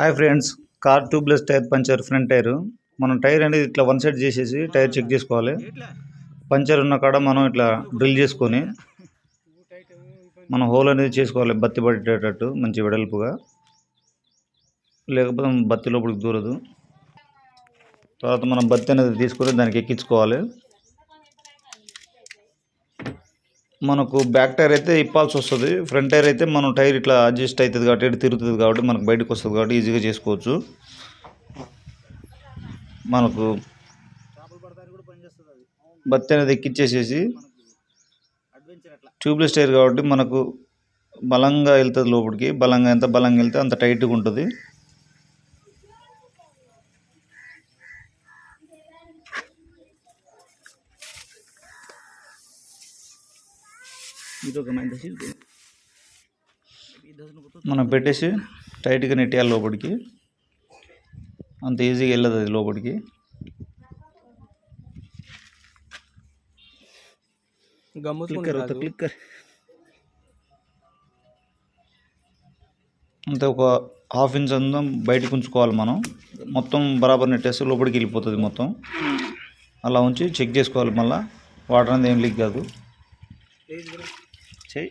Hi friends car tubeless tyre puncture front tyre. మనం tyre అనేది ఇట్లా వన్ సైడ్ చేసేసి టైర్ చెక్ చేసుకోవాలి. పంచర్ ఉన్న కాడ మనం ఇట్లా డ్రిల్ చేసుకొని మనం హోల్ అనేది చేసుకోవాలి బత్తి పడేటట్టు మంచి వెడల్పుగా. లేకపోతే బత్తి లోపలికి దూరదు. తర్వాత మనం బత్తి అనేది తీసుకొని దానికి ఎక్కించుకోవాలి. మనకు బ్యాక్ టైర్ అయితే ఇప్పాల్సి వస్తుంది. ఫ్రంట్ టైర్ అయితే మనం టైర్ ఇట్లా అడ్జస్ట్ అవుతుంది కాబట్టి ఇటు తిరుగుతుంది కాబట్టి మనకు బయటకు వస్తుంది కాబట్టి ఈజీగా చేసుకోవచ్చు. మనకు బత్తి అనేది ఎక్కిచ్చేసేసి ట్యూబ్లెస్ టైర్ కాబట్టి మనకు బలంగా వెళ్తుంది లోపలికి. బలంగా ఎంత బలంగా వెళ్తే అంత టైట్గా ఉంటుంది. మనం పెట్టేసి టైట్గా నెట్టేయాలి లోపలికి. అంత ఈజీగా వెళ్ళదు అది లోపలికి. క్లిక్కర్ అంతే ఒక హాఫ్ ఇంచ్ అందం బయటకు ఉంచుకోవాలి మనం. మొత్తం బరాబర్ నెట్టేస్తే లోపలికి వెళ్ళిపోతుంది మొత్తం. అలా ఉంచి చెక్ చేసుకోవాలి మళ్ళీ. వాటర్ అనేది ఏం లీక్ కాదు. সেই